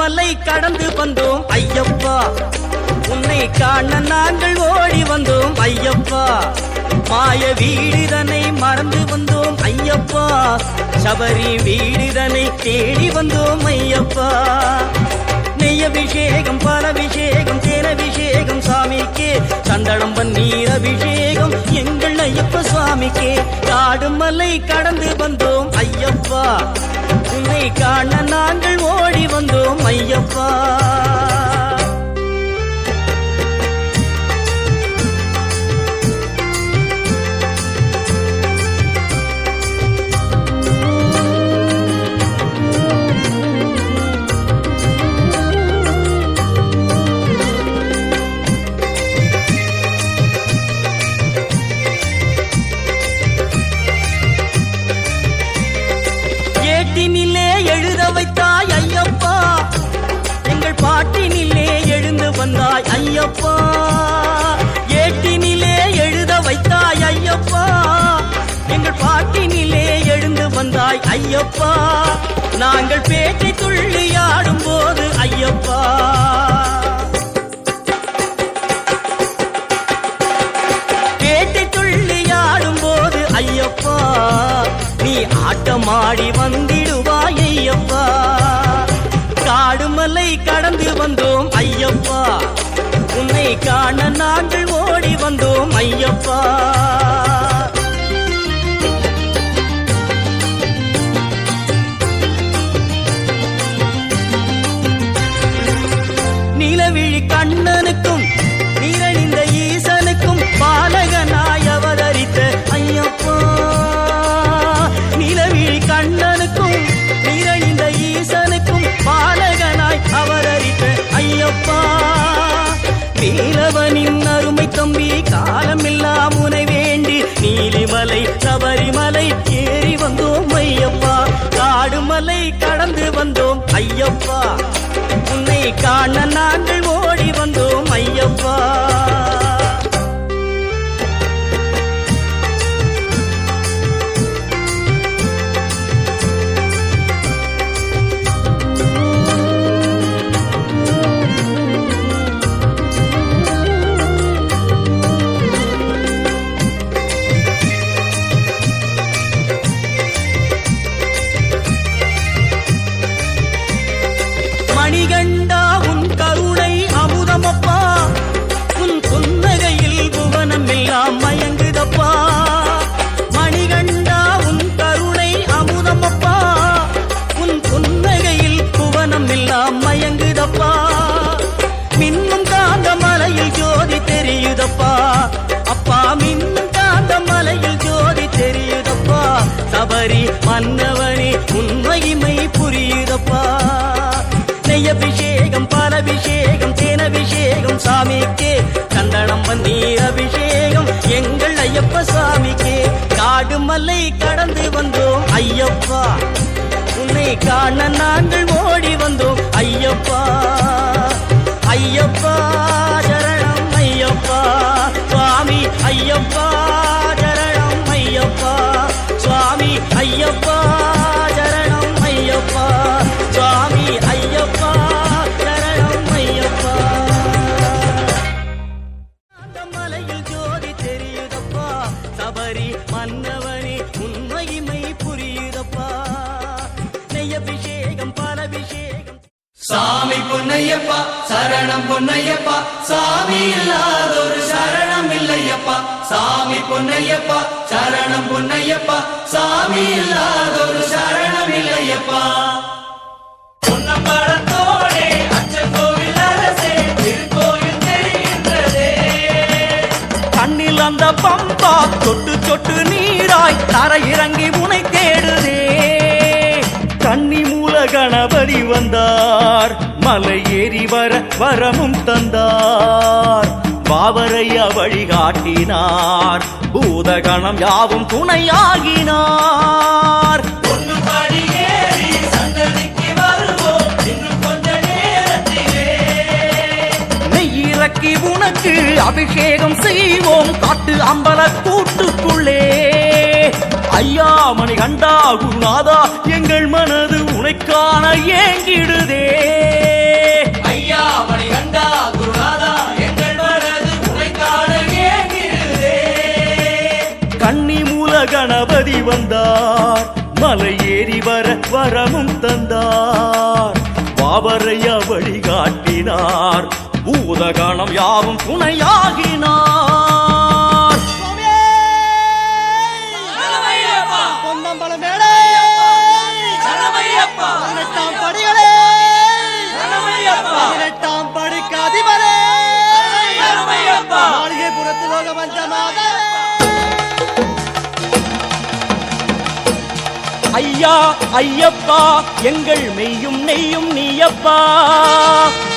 மலை கடந்து வந்தோம். ஐயப்பா உன்னை காண நாங்கள் ஓடி வந்தோம். ஐயப்பா மாய வீடுதனை மறந்து வந்தோம். ஐயப்பா சபரி வீடுதனை தேடி வந்தோம். ஐயப்பா நெய் அபிஷேகம் பால் அபிஷேகம் தேன் அபிஷேகம் சாமிக்கே சந்தளம் பன்னீர் அபிஷேகம் எங்கள் ஐயப்ப சுவாமிக்கே. காடு மலை கடந்து வந்தோம் ஐயப்பா. உன்னை காண நாங்கள் ஓடி வந்தோம் ஐயப்பா. ஐயப்பா நாங்கள் பேச்சை துள்ளி ஆடும் போது ஐயப்பா. பேச்சை துள்ளி ஆடும் போது ஐயப்பா நீ ஆட்டமாடி வந்திடுவாய் ஐயப்பா. காடுமலை கடந்து வந்தோம் ஐயப்பா. உன்னை காண நாங்கள் நீலவனின் அருமை தம்பி காலமில்லா முனை வேண்டி நீலிமலை சபரிமலை ஏறி வந்தோம் ஐயப்பா. காடுமலை கடந்து வந்தோம் ஐயப்பா. உன்னை காண நாங்கள் ஓடி வந்தோம் ஐயப்பா. சபரி மன்னவனே உன் புரியுதப்பா. நெய் அபிஷேகம் பால் அபிஷேகம் தேன் அபிஷேகம் சாமிக்கே. சந்தனம் பன்னீர் அபிஷேகம் எங்கள் ஐயப்ப சாமிக்கே. காடு மலை கடந்து வந்தோம் ஐயப்பா. உன்னை காண நாங்கள் ஓடி வந்தோம் ஐயப்பா. ஐயப்பா சாமி பொன்னையப்பா சரணம் பொன்னையப்பா. சாமி இல்லாதொரு சரணம் இல்லையப்பா. சாமி பொன்னையப்பா சரணம் பொன்னையப்பா. சாமி இல்லாதொரு சரணம் இல்லையப்பா. பொன்னம்பலத்தோடே அச்சங்கோவில் அரசே திருக்கோயில் தெரிகின்றதே. கண்ணில் அந்த பம்பா சொட்டு சொட்டு நீராய் தர இறங்கி உனை தேடுதே. கண்ணி கணபதி வந்தார். மலை ஏறி வர வரமும் தந்தார். பாவரையா வழிகாட்டினார். பூதகணம் யாவும் துணையாகினார். பொன்னு படி ஏறி சந்ததிக்கு வருவோம். இன்னும் கொஞ்ச நேரத்திலே. நெய் இறக்கி உனக்கு அபிஷேகம் செய்வோம். காட்டு அம்பல கூட்டுக்குள்ளே ஐயா மணிகண்டா குருநாதா எங்கள் மனது உனைக்கான ஏங்கிடுதே. ஐயா மணிகண்டா குருநாதா எங்கள் மனது உனைக்கான ஏங்கிடுதே. கன்னி மூல கணபதி வந்தார் மலை ஏறி வர வரமும் தந்தார். பாபரையா வழிகாட்டினார் பூதகணம் யாவும் துணையாகினார். ஐயா ஐயப்பா எங்கள் மெய்யும் நெய்யும் நீயப்பா.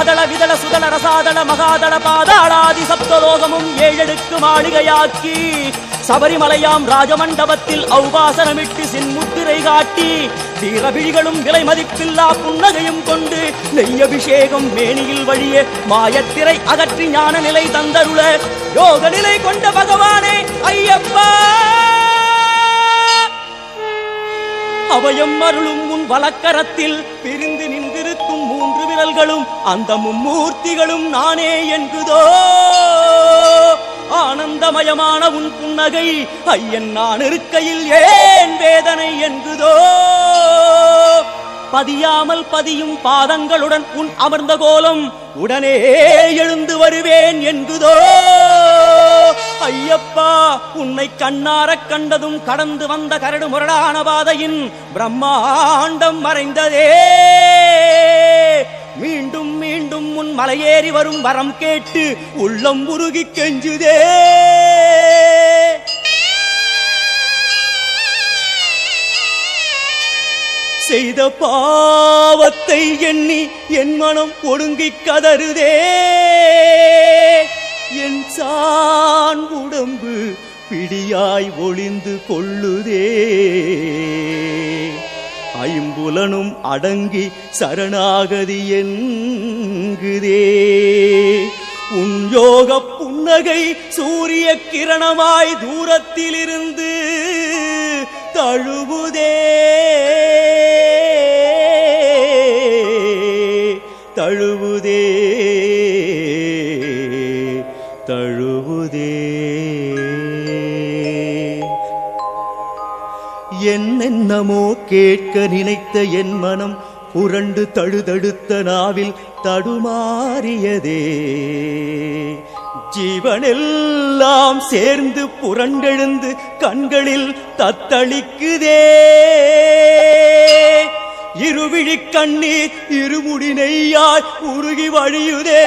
அதள விதள சுதள ரசாதள மகாதள பாதாளாதி சப்தலோகமும் ஏழெடுக்கு மாளிகையாக்கி சபரிமலையாம் ராஜமண்டபத்தில் அவுபாசனமிட்டு சின்முத்திரை காட்டி வீரவிழிகளும் விலை மதிப்பில்லா புன்னகையும் கொண்டு நெய்யபிஷேகம் மேனியில் வழியே மாயத்திரை அகற்றி ஞான நிலை தந்தருள யோக நிலை கொண்ட பகவானே ஐயப்பா. அவயம் அருளும் உன் வலக்கரத்தில் பிரிந்து நின்றிருக்கும் மூன்று விரல்களும் அந்த மும்மூர்த்திகளும் நானே என்குதோ ஆனந்தமயமான உன் புன்னகை ஐயன் நான் இருக்கையில் ஏன் வேதனை என்குதோ பதியாமல் பதியும் பாதங்களுடன் உன் அமர்ந்த கோலம் உடனே எழுந்து வருவேன் என்றுதோ. ஐயப்பா உன்னை கண்ணாரக் கண்டதும் கடந்து வந்த கரடு முரடான பாதையின் பிரம்மாண்டம் மறைந்ததே. மீண்டும் மீண்டும் உன் மலையேறி வரும் வரம் கேட்டு உள்ளம் உருகி கெஞ்சுதே. செய்த பாவத்தை எண்ணி என் மனம் ஒடுங்கிக் கதறுதே. என் சான் உடம்பு பிடியாய் ஒளிந்து கொள்ளுதே. ஐம்புலனும் அடங்கி சரணாகதி என்குதே. உன் யோக புன்னகை சூரிய கிரணமாய் தூரத்திலிருந்து தழுவுதே. தழுவுதே என்னமோ கேட்க நினைத்த என் மனம் புரண்டு தழுதழுத்த நாவில் தடுமாறியதே. ஜீவனெல்லாம் சேர்ந்து புரண்டெழுந்து கண்களில் தத்தளிக்குதே. இருவிழி கண்ணீர் இருமுடி நெய்யாய் உருகி வழியுதே.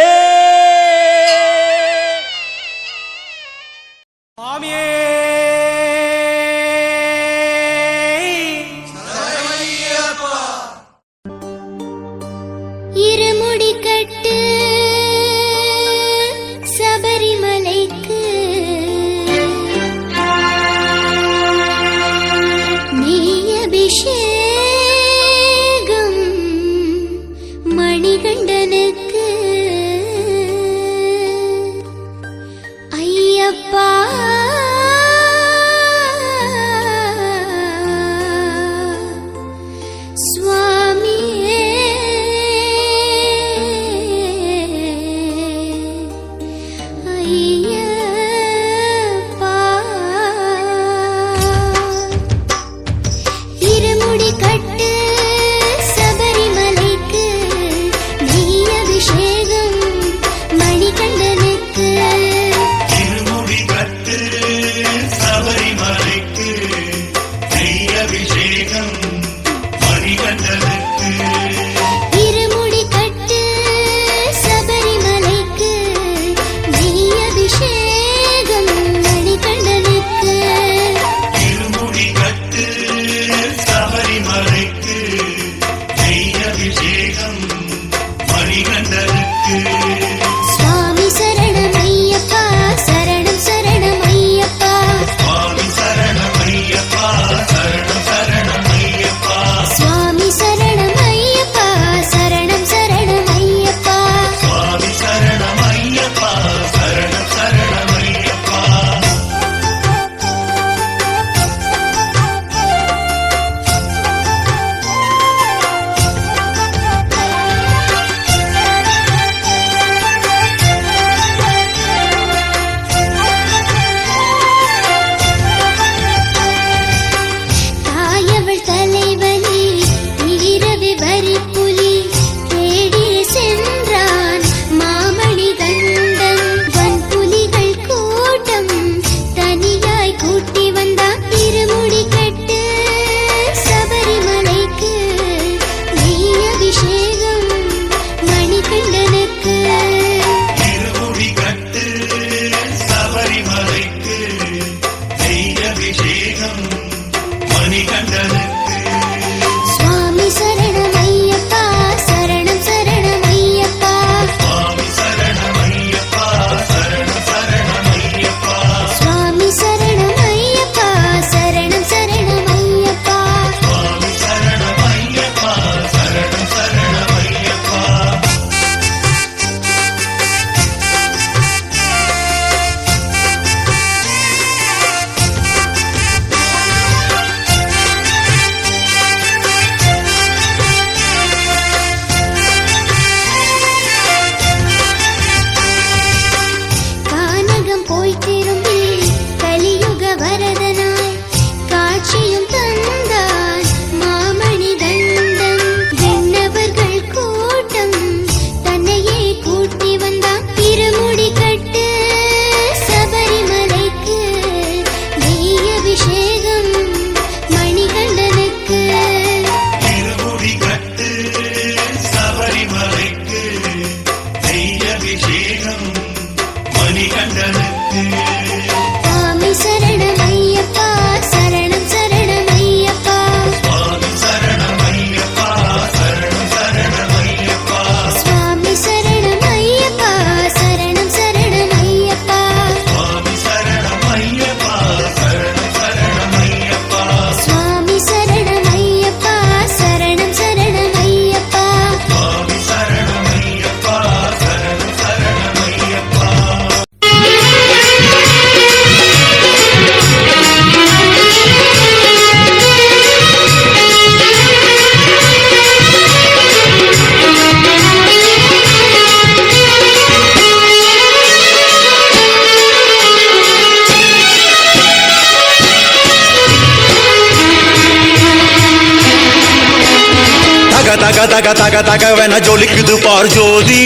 தக தக தக தகவென ஜொலிக்குது பார் ஜோதி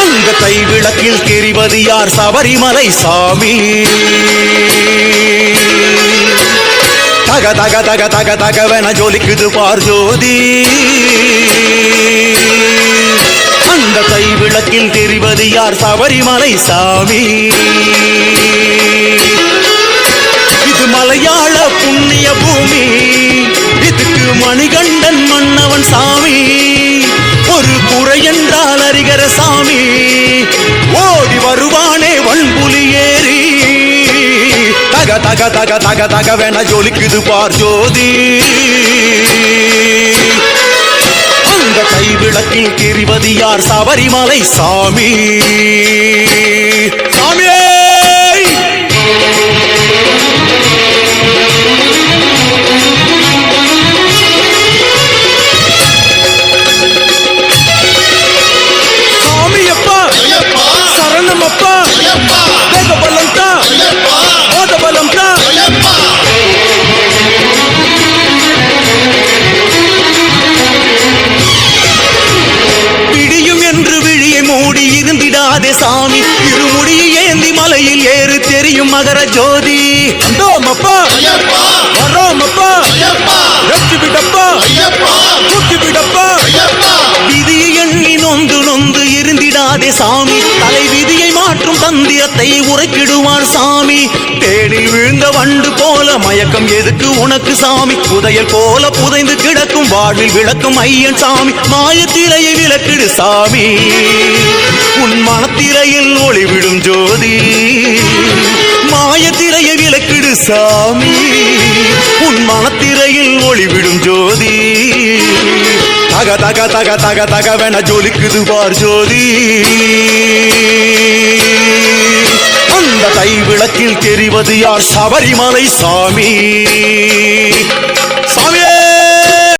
அந்த கை விளக்கில் தெரிவது யார்? சபரிமலை சாமி. தக தக தக தக தகவென ஜொலிக்குது பார் ஜோதி அந்த கை விளக்கில் தெரிவது யார்? சபரிமலை சாமி. இது மலையாள புண்ணிய பூமி. மணிகண்டன் மன்னவன் சாமி ஒரு குறை என்றால் அறிகிற சாமி ஓடி வருவானே வன்புலி ஏறி. தக தக தக தக தகவென ஜொலிக்குது பார் ஜோதி. அந்த கை விளக்கில் தெரிவது யார்? சபரிமலை சாமி. சாமியே! சாமி இருமுடி ஏந்தி மலையில் ஏறு தெரியும் மகர ஜோதி. வந்தோமப்பா வரோமப்பா வெற்றி விடப்பா தூக்கி விடப்பா விதியை எண்ணி நொந்து நொந்து இருந்திடாதே சாமி. உரைக்கிடுவார் சாமி. தேடி விழுந்த வண்டு போல மயக்கம் எதுக்கு உனக்கு சாமி? புதையல் போல புதைந்து கிடக்கும் வாழ்வில் விளக்கும் ஐயன் சாமி. மாயத்திரையை விளக்கிடு சாமி. உன் மனத்திரையில் ஒளிவிடும் ஜோதி. மாயத்திரையை விளக்கிடு சாமி. உன் மனத்திரையில் ஒளிவிடும் ஜோதி. தக தக தக தக தகவென ஜொலிக்குது பார் ஜோதி. அந்த கை விளக்கில் தெரிவது யார்? சபரிமலை சாமி.